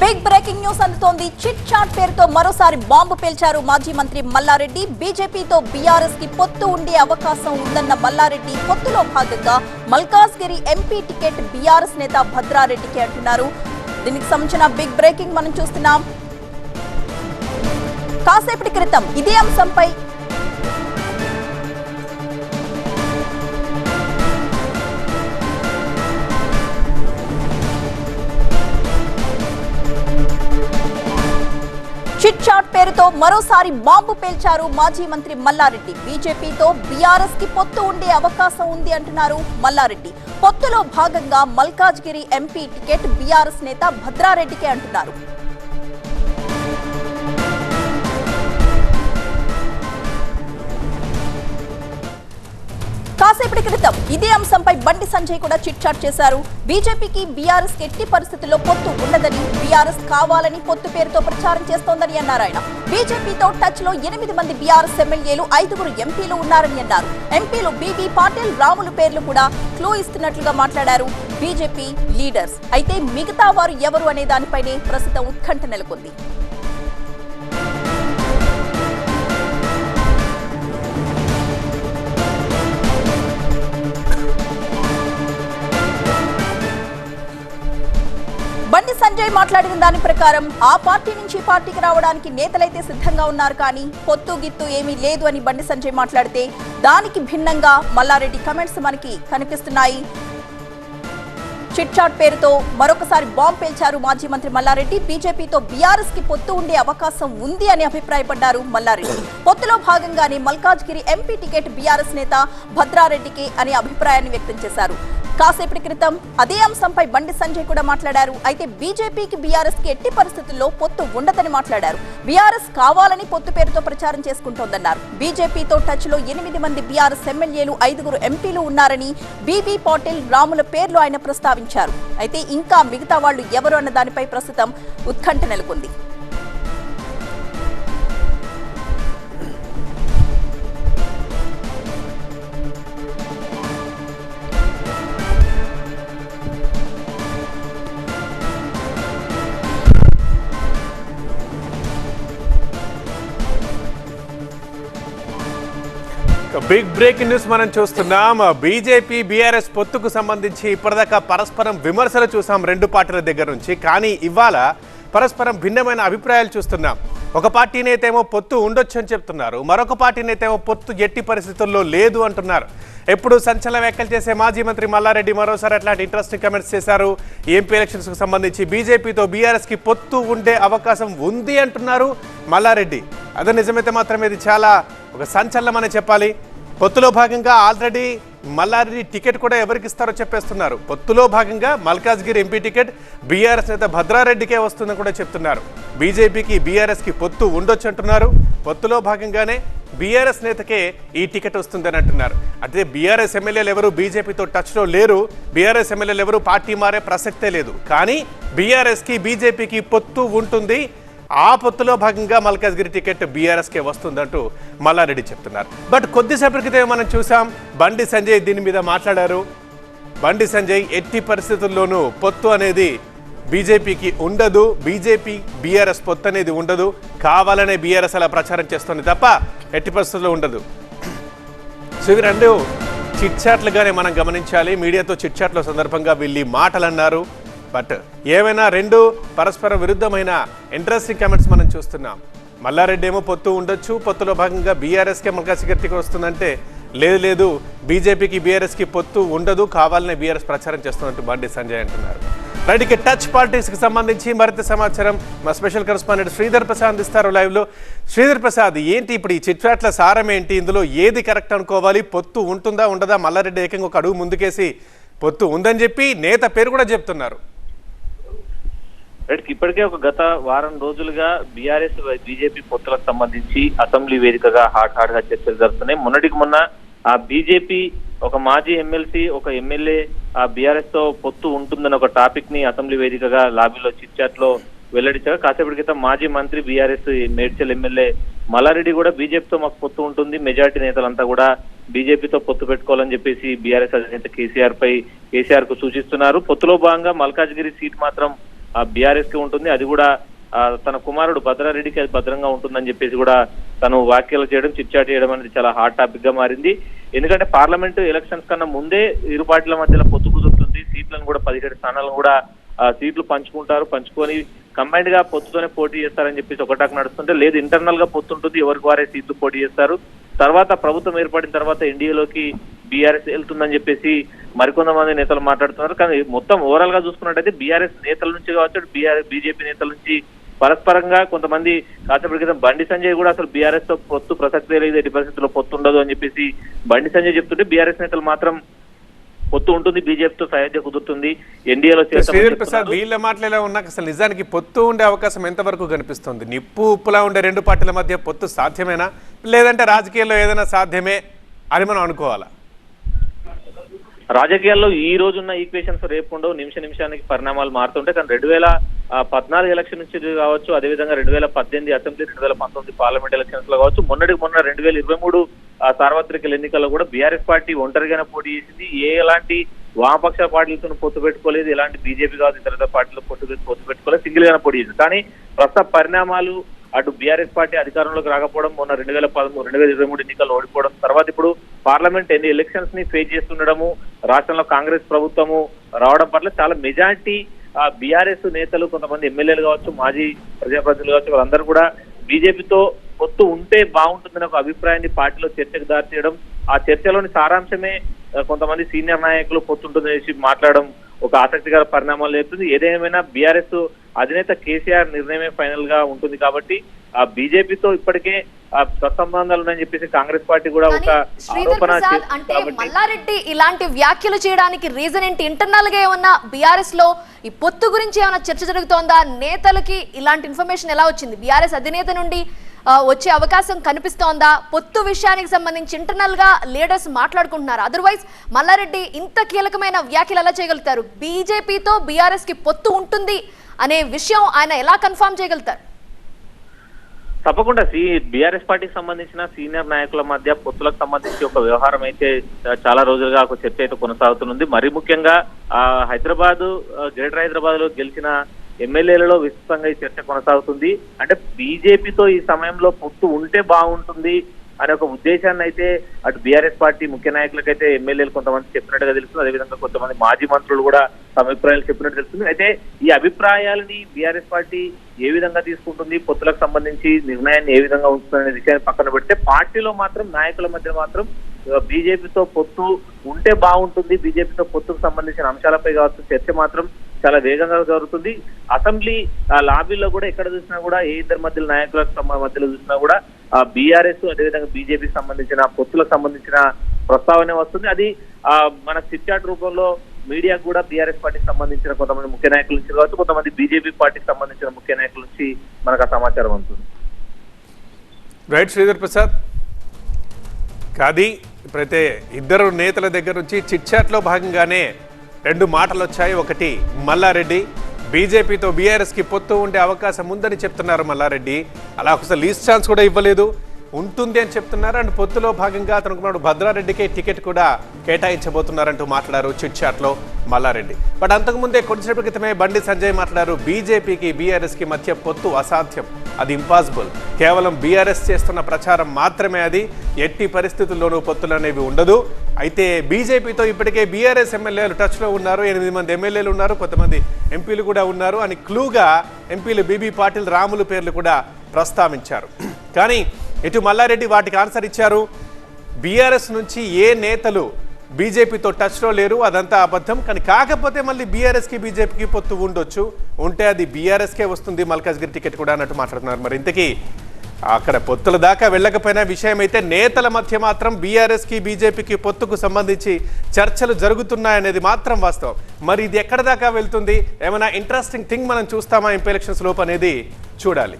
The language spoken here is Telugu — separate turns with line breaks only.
బిగ్ బ్రేకింగ్ న్యూస్ అందుతోంది. చిట్ చాట్ పేరుతో మరోసారి బాంబు పేల్చారు మాజీ మంత్రి మల్లారెడ్డి. బీజేపీతో బీఆర్ఎస్కి పొత్తు ఉండే అవకాశం ఉందన్న మల్లారెడ్డి పొత్తులో భాగంగా మల్కాజ్గిరి ఎంపీ టికెట్ బీఆర్ఎస్ నేత భద్రారెడ్డికి అంటున్నారు. దీనికి సంబంధించిన బిగ్ బ్రేకింగ్ మనం చూస్తున్నాం. కాసేపటి క్రితం ఇదే అంశంపై షాట్ పేరుతో మరోసారి బాంబు పేల్చారు మాజీ మంత్రి మల్లారెడ్డి. బీజేపీతో బీఆర్ఎస్కి పొత్తు ఉండే అవకాశం ఉంది అంటున్నారు మల్లారెడ్డి. పొత్తులో భాగంగా మల్కాజ్గిరి ఎంపీ టికెట్ బీఆర్ఎస్ నేత భద్రారెడ్డికే అంటున్నారు. కాసేపటి క్రితం ఇదే అంశంపై బండి సంజయ్ కూడా చిట్చాట్ చేశారు. బీజేపీకి బీఆర్ఎస్ ఎట్టి పరిస్థితుల్లో పొత్తు ఉండదని బీఆర్ఎస్ కావాలని పొత్తు పేరుతో ప్రచారం చేస్తోందని అన్నారు ఆయన. బీజేపీతో టచ్లో ఎనిమిది మంది బీఆర్ఎస్ ఎమ్మెల్యేలు ఐదుగురు ఎంపీలు ఉన్నారని అన్నారు. ఎంపీలు బీబీ పాటిల్ రాములు పేర్లు కూడా క్లూ ఇస్తున్నట్లుగా మాట్లాడారు. BJP leaders. అయితే మిగతా వారు ఎవరు అనే దానిపైనే ప్రస్తుతం ఉత్కంఠ నెలకొంది. సంజయ్ మాట్లాడిన దాని ప్రకారం ఆ పార్టీ నుంచి పార్టీకి రావడానికి నేతలైతే సిద్ధంగా ఉన్నారు కానీ పొత్తు గిత్తు ఏమీ లేదు అని బండి సంజయ్ మాట్లాడితే దానికి భిన్నంగా మల్లారెడ్డి కమెంట్స్ మనకి కనిపిస్తున్నాయి. చిట్ చాట్ పేరుతో మరొకసారి బాంబ్ పేల్చారు మాజీ మంత్రి మల్లారెడ్డి. బీజేపీతో బీఆర్ఎస్కి పొత్తు ఉండే అవకాశం ఉంది అని అభిప్రాయపడ్డారు మల్లారెడ్డి. పొత్తులో భాగంగానే మల్కాజ్గిరి ఎంపీ టికెట్ బీఆర్ఎస్ నేత భద్రారెడ్డికి అనే అభిప్రాయాన్ని వ్యక్తం చేశారు. కాసేపటి క్రితం అదే అంశంపై బండి సంజయ్ కూడా మాట్లాడారు. అయితే బీజేపీకి బీఆర్ఎస్కి ఎట్టి పరిస్థితుల్లో పొత్తు ఉండదని మాట్లాడారు. బీఆర్ఎస్ కావాలని పొత్తు పేరుతో ప్రచారం చేసుకుంటోందన్నారు. బీజేపీతో టచ్లో ఎనిమిది మంది బీఆర్ఎస్ ఎమ్మెల్యేలు ఐదుగురు ఎంపీలు ఉన్నారని బీబీ పాటిల్ రాముల పేర్లు ఆయన ప్రస్తావించారు. అయితే ఇంకా మిగతా వాళ్ళు ఎవరు అన్న దానిపై ప్రస్తుతం ఉత్కంఠ నెలకొంది.
బిగ్ బ్రేకింగ్ న్యూస్ మనం చూస్తున్నాం. బీజేపీ బీఆర్ఎస్ పొత్తుకు సంబంధించి ఇప్పటిదాకా పరస్పరం విమర్శలు చూసాం రెండు పార్టీల దగ్గర నుంచి. కానీ ఇవాళ పరస్పరం భిన్నమైన అభిప్రాయాలు చూస్తున్నాం. ఒక పార్టీ నేతేమో పొత్తు ఉండొచ్చు అని చెప్తున్నారు. మరొక పార్టీ నేతేమో పొత్తు ఎట్టి పరిస్థితుల్లో లేదు అంటున్నారు. ఎప్పుడు సంచలన వ్యాఖ్యలు చేసే మాజీ మంత్రి మల్లారెడ్డి మరోసారి అట్లాంటి ఇంట్రెస్టింగ్ కమెంట్స్ చేశారు. ఎంపీ ఎలక్షన్స్కు సంబంధించి బీజేపీతో బీఆర్ఎస్కి పొత్తు ఉండే అవకాశం ఉంది అంటున్నారు మల్లారెడ్డి. అదే నిజమైతే మాత్రం ఇది చాలా ఒక సంచలనమని చెప్పాలి. పొత్తులో భాగంగా ఆల్రెడీ మల్లారెడ్డి టికెట్ కూడా ఎవరికి ఇస్తారో చెప్పేస్తున్నారు. పొత్తులో భాగంగా మల్కాజ్గిరి ఎంపీ టికెట్ బీఆర్ఎస్ నేత భద్రారెడ్డికే వస్తుందని కూడా చెప్తున్నారు. బీజేపీకి బీఆర్ఎస్కి పొత్తు ఉండొచ్చు అంటున్నారు. పొత్తులో భాగంగానే బీఆర్ఎస్ నేతకే ఈ టికెట్ వస్తుందని అంటున్నారు. అయితే బీఆర్ఎస్ ఎమ్మెల్యేలు ఎవరు బీజేపీతో టచ్లో లేరు. బీఆర్ఎస్ ఎమ్మెల్యేలు ఎవరు పార్టీ మారే ప్రసక్తే లేదు. కానీ బీఆర్ఎస్కి బీజేపీకి పొత్తు ఉంటుంది. ఆ పొత్తులో భాగంగా మల్కాజ్గిరి టికెట్ బీఆర్ఎస్కే వస్తుందంటూ మల్లారెడ్డి చెప్తున్నారు. బట్ కొద్దిసేపటి క్రితం మనం చూసాం బండి సంజయ్ దీని మీద మాట్లాడారు. బండి సంజయ్ ఎట్టి పరిస్థితుల్లోనూ పొత్తు అనేది బీజేపీకి ఉండదు బీజేపీ బీఆర్ఎస్ పొత్తు అనేది ఉండదు. కావాలనే బీఆర్ఎస్ అలా ప్రచారం చేస్తుంది తప్ప ఎట్టి పరిస్థితుల్లో ఉండదు. సో ఇవి రెండు చిట్చాట్లుగానే మనం గమనించాలి. మీడియాతో చిట్చాట్ల సందర్భంగా వీళ్ళు మాటలు అన్నారు బట్ ఏమైనా రెండు పరస్పర విరుద్ధమైన ఇంట్రెస్టింగ్ కమెంట్స్ మనం చూస్తున్నాం. మల్లారెడ్డి ఏమో పొత్తు ఉండొచ్చు పొత్తులో భాగంగా బీఆర్ఎస్కే మల్కాసిగట్టికి వస్తుందంటే లేదు లేదు బీజేపీకి బీఆర్ఎస్కి పొత్తు ఉండదు కావాలనే బీఆర్ఎస్ ప్రచారం చేస్తున్నట్టు బండి సంజయ్ అంటున్నారు. రైట్ ఇక టచ్ పాలిటిక్స్కి సంబంధించి మరింత సమాచారం మా స్పెషల్ కరస్పాండెంట్ శ్రీధర్ ప్రసాద్ ఇస్తారు లైవ్లో. శ్రీధర్ ప్రసాద్ ఏంటి ఇప్పుడు ఈ చిట్వాట్ల సారం ఏంటి? ఇందులో ఏది కరెక్ట్ అనుకోవాలి? పొత్తు ఉంటుందా ఉండదా? మల్లారెడ్డి ఏకంగా ఒక అడుగు ముందుకేసి పొత్తు ఉందని చెప్పి నేత పేరు కూడా చెప్తున్నారు.
రెడ్కి ఇప్పటికే ఒక గత వారం రోజులుగా బీఆర్ఎస్ బీజేపీ పొత్తులకు సంబంధించి అసెంబ్లీ వేదికగా హాట్ హాట్గా చర్చలు జరుగుతున్నాయి. మొన్నటికి మొన్న ఆ బీజేపీ ఒక మాజీ ఎమ్మెల్సీ ఒక ఎమ్మెల్యే ఆ బీఆర్ఎస్తో పొత్తు ఉంటుందని ఒక టాపిక్ని అసెంబ్లీ వేదికగా లాబీలో చిట్చాట్లో వెల్లడించగా కాసేపటి క్రితం మాజీ మంత్రి బీఆర్ఎస్ మేడ్చల్ ఎమ్మెల్యే మల్లారెడ్డి కూడా బీజేపీతో మాకు పొత్తు ఉంటుంది. మెజార్టీ నేతలంతా కూడా బీజేపీతో పొత్తు పెట్టుకోవాలని చెప్పేసి బీఆర్ఎస్ అధినేత కేసీఆర్ పై కేసీఆర్కు సూచిస్తున్నారు. పొత్తులో భాగంగా మల్కాజ్గిరి సీట్ మాత్రం బీఆర్ఎస్కి ఉంటుంది. అది కూడా తన కుమారుడు భద్రారెడ్డికి అది భద్రంగా ఉంటుందని చెప్పేసి కూడా తను వ్యాఖ్యలు చేయడం చిట్చాట్ చేయడం అనేది చాలా హాట్ టాపిక్గా మారింది. ఎందుకంటే పార్లమెంటు ఎలక్షన్స్ కన్నా ముందే ఇరు పార్టీల మధ్యలో పొత్తు కుదురుతుంది. సీట్లను కూడా పదిహేడు స్థానాలను కూడా సీట్లు పంచుకుంటారు. పంచుకొని కంబైన్డ్గా పొత్తుతోనే పోటీ చేస్తారని చెప్పేసి ఒకటాకు నడుస్తుంటే లేదు ఇంటర్నల్గా పొత్తు ఉంటుంది ఎవరికి వారే సీట్లు పోటీ చేస్తారు. తర్వాత ప్రభుత్వం ఏర్పడిన తర్వాత ఎన్డీఏలోకి బీఆర్ఎస్ వెళ్తుందని చెప్పేసి మరికొంతమంది నేతలు మాట్లాడుతున్నారు. కానీ మొత్తం ఓవరాల్గా చూసుకున్నట్టయితే బీఆర్ఎస్ నేతల నుంచి కావచ్చు బీఆర్ బీజేపీ నేతల నుంచి పరస్పరంగా కొంతమంది కాసేపటి క్రితం బండి సంజయ్ కూడా అసలు బీఆర్ఎస్తో పొత్తు ప్రసక్తే లేదు ఎట్టి పరిస్థితుల్లో పొత్తు ఉండదు అని చెప్పేసి బండి సంజయ్ చెప్తుంటే బీఆర్ఎస్ నేతలు మాత్రం పొత్తు ఉంటుంది బీజేపీతో సహాధ్య కుదురుతుంది ఎన్డీఏలో
శ్రీధర్ ప్రసాద్ వీళ్ళ మాటలు ఉన్నాక అసలు నిజానికి పొత్తు ఉండే అవకాశం ఎంతవరకు కనిపిస్తుంది? నిప్పు ఉప్పులా ఉండే రెండు పార్టీల మధ్య పొత్తు సాధ్యమేనా? లేదంటే రాజకీయాల్లో ఏదైనా సాధ్యమే అని మనం అనుకోవాలా?
రాజకీయాల్లో ఈ రోజున్న ఈక్వేషన్స్ రేపు ఉండవు. నిమిష నిమిషానికి పరిణామాలు మారుతుంటాయి. కానీ రెండు వేల పద్నాలుగు ఎలక్షన్ నుంచి కావచ్చు అదేవిధంగా రెండు వేల పద్దెనిమిది అసెంబ్లీ రెండు వేల పంతొమ్మిది పార్లమెంట్ ఎలక్షన్స్లో కావచ్చు మొన్నటికి మొన్న రెండు వేల ఇరవై మూడు ఆ, సార్వత్రిక ఎన్నికల్లో కూడా బీఆర్ఎస్ పార్టీ ఒంటరిగానే పోటీ చేసింది. ఏ ఎలాంటి వామపక్ష పార్టీలతో పొత్తు పెట్టుకోలేదు. ఎలాంటి బీజేపీ కాదు ఇతర పార్టీలు పొత్తు పెట్టి- పొత్తు పెట్టుకోలేదు. సింగిల్ గానే పోటీ చేసింది. కానీ ప్రస్తుత పరిణామాలు అటు బీఆర్ఎస్ పార్టీ అధికారంలోకి రాకపోవడం మొన్న రెండు వేల పదమూడు రెండు వేల ఇరవై మూడు ఎన్నికల్లో ఓడిపోవడం తర్వాత ఇప్పుడు పార్లమెంట్ ఎన్ని ఎలక్షన్స్ని ఫేస్ చేస్తుండడము రాష్ట్రంలో కాంగ్రెస్ ప్రభుత్వము రావడం పట్ల చాలా మెజారిటీ ఆ బీఆర్ఎస్ నేతలు కొంతమంది ఎమ్మెల్యేలు కావచ్చు మాజీ ప్రజాప్రతినిధులు కావచ్చు వాళ్ళందరూ కూడా బీజేపీతో పొత్తు ఉంటే బాగుంటుందనే ఒక అభిప్రాయాన్ని పార్టీలో చర్చకు దారి ఆ చర్చలోని సారాంశమే కొంతమంది సీనియర్ నాయకులు పొత్తుంటుందనేసి మాట్లాడడం ఒక ఆసక్తికర పరిణామాలు లేపుతుంది. ఏదేమైనా బీఆర్ఎస్ అధినేత కేసీఆర్ నిర్ణయమే ఫైనల్గా ఉంటుంది కాబట్టి ఆ బీజేపీతో ఇప్పటికే సత్సంబంధాలు ఉన్నాయని చెప్పేసి కాంగ్రెస్ పార్టీ కూడా ఒక ఆరోపణ
అంటే మల్లారెడ్డి ఇలాంటి వ్యాఖ్యలు చేయడానికి రీజన్ ఏంటి? ఇంటర్నల్గా ఏమన్నా బీఆర్ఎస్లో ఈ పొత్తు గురించి ఏమైనా చర్చ జరుగుతోందా? నేతలకి ఇలాంటి ఇన్ఫర్మేషన్ ఎలా వచ్చింది? బీఆర్ఎస్ అధినేత నుండి వచ్చే అవకాశం కనిపిస్తోందా? పొత్తు విషయానికి సంబంధించి ఇంటర్నల్గా లీడర్స్ మాట్లాడుకుంటున్నారు. అదర్వైజ్ మల్లారెడ్డి ఇంత కీలకమైన వ్యాఖ్యలు ఎలా చేయగలుగుతారు? బీజేపీతో బీఆర్ఎస్కి పొత్తు ఉంటుంది అనే విషయం ఆయన ఎలా కన్ఫర్మ్ చేయగలుగుతారు?
తప్పకుండా సి బీఆర్ఎస్ పార్టీకి సంబంధించిన సీనియర్ నాయకుల మధ్య పొత్తులకు సంబంధించి ఒక వ్యవహారం అయితే చాలా రోజులుగా ఒక చర్చ అయితే కొనసాగుతుంది మరీ ముఖ్యంగా ఆ హైదరాబాద్ గ్రేటర్ హైదరాబాద్లో గెలిచిన ఎమ్మెల్యేలలో విస్తృతంగా ఈ చర్చ కొనసాగుతుంది. అంటే బీజేపీతో ఈ సమయంలో పొత్తు ఉంటే బాగుంటుంది అనే ఒక ఉద్దేశాన్ని అయితే అటు బీఆర్ఎస్ పార్టీ ముఖ్య నాయకులకైతే ఎమ్మెల్యేలు కొంతమంది చెప్పినట్టుగా తెలుస్తుంది. అదేవిధంగా కొంతమంది మాజీ మంత్రులు కూడా తమ అభిప్రాయాలు చెప్పినట్టు తెలుస్తుంది. అయితే ఈ అభిప్రాయాలని బీఆర్ఎస్ పార్టీ ఏ విధంగా తీసుకుంటుంది పొత్తులకు సంబంధించి నిర్ణయాన్ని ఏ విధంగా ఉంచుతుందనే విషయాన్ని పక్కన పెడితే పార్టీలో మాత్రం నాయకుల మధ్య మాత్రం బీజేపీతో పొత్తు ఉంటే బాగుంటుంది బీజేపీతో పొత్తుకు సంబంధించిన అంశాలపై కావచ్చు చర్చ మాత్రం చాలా వేగంగా జరుగుతుంది. అసెంబ్లీ లాబీల్లో లాబీలో కూడా ఎక్కడ చూసినా కూడా ఏ ఇద్దరు మధ్యలో నాయకుల మధ్యలో చూసినా కూడా ఆ బీఆర్ఎస్ అదేవిధంగా బీజేపీకి సంబంధించిన పొత్తులకు సంబంధించిన ప్రస్తావన వస్తుంది. అది ఆ మన చిట్చాట్ రూపంలో మీడియా కూడా బీఆర్ఎస్ పార్టీకి సంబంధించిన కొంతమంది ముఖ్య నాయకుల నుంచి కావచ్చు కొంతమంది బీజేపీ పార్టీకి సంబంధించిన ముఖ్య నాయకుల నుంచి మనకు ఆ సమాచారం అందుతుంది.
రైట్ శ్రీధర్ ప్రసాద్. కాది ఇప్పుడైతే ఇద్దరు నేతల దగ్గర నుంచి చిట్చాట్లో భాగంగానే రెండు మాటలు వచ్చాయి ఒకటి మల్లారెడ్డి. బీజేపీతో బీఆర్ఎస్కి పొత్తు ఉండే అవకాశం ఉందని చెప్తున్నారు మల్లారెడ్డి. అలా ఒకసారి లీస్ట్ ఛాన్స్ కూడా ఇవ్వలేదు. ఉంటుంది అని చెప్తున్నారు. అండ్ పొత్తులో భాగంగా అతను కుమారుడు భద్రారెడ్డికి టికెట్ కూడా కేటాయించబోతున్నారంటూ మాట్లాడారు చిట్ చాట్లో మల్లారెడ్డి. బట్ అంతకుముందే కొద్దిసేపు క్రితమే బండి సంజయ్ మాట్లాడారు. బీజేపీకి బీఆర్ఎస్కి మధ్య పొత్తు అసాధ్యం. అది ఇంపాసిబుల్ కేవలం బీఆర్ఎస్ చేస్తున్న ప్రచారం మాత్రమే అది. ఎట్టి పరిస్థితుల్లోనూ పొత్తులు అనేవి ఉండదు. అయితే బీజేపీతో ఇప్పటికే బీఆర్ఎస్ ఎమ్మెల్యేలు టచ్లో ఉన్నారు. ఎనిమిది మంది ఎమ్మెల్యేలు ఉన్నారు. కొంతమంది ఎంపీలు కూడా ఉన్నారు. అని క్లూగా ఎంపీలు బీబీ పాటిల్ రాములు పేర్లు కూడా ప్రస్తావించారు. కానీ ఇటు మల్లారెడ్డి వాటికి ఆన్సర్ ఇచ్చారు. బీఆర్ఎస్ నుంచి ఏ నేతలు బీజేపీతో టచ్లో లేరు అదంతా అబద్ధం. కానీ కాకపోతే మళ్ళీ బీఆర్ఎస్కి బీజేపీకి పొత్తు ఉండొచ్చు. ఉంటే అది బీఆర్ఎస్కే వస్తుంది. మల్కాజ్గిరి టికెట్ కూడా అన్నట్టు మాట్లాడుతున్నారు. మరి ఇంతకీ అక్కడ పొత్తుల దాకా వెళ్ళకపోయినా విషయం అయితే నేతల మధ్య మాత్రం బీఆర్ఎస్కి బీజేపీకి పొత్తుకు సంబంధించి చర్చలు జరుగుతున్నాయనేది మాత్రం వాస్తవం. మరి ఇది ఎక్కడ దాకా వెళ్తుంది? ఏమైనా ఇంట్రెస్టింగ్ థింగ్ మనం చూస్తామా? ఎంపీ ఎలక్షన్స్ లోపు అనేది చూడాలి.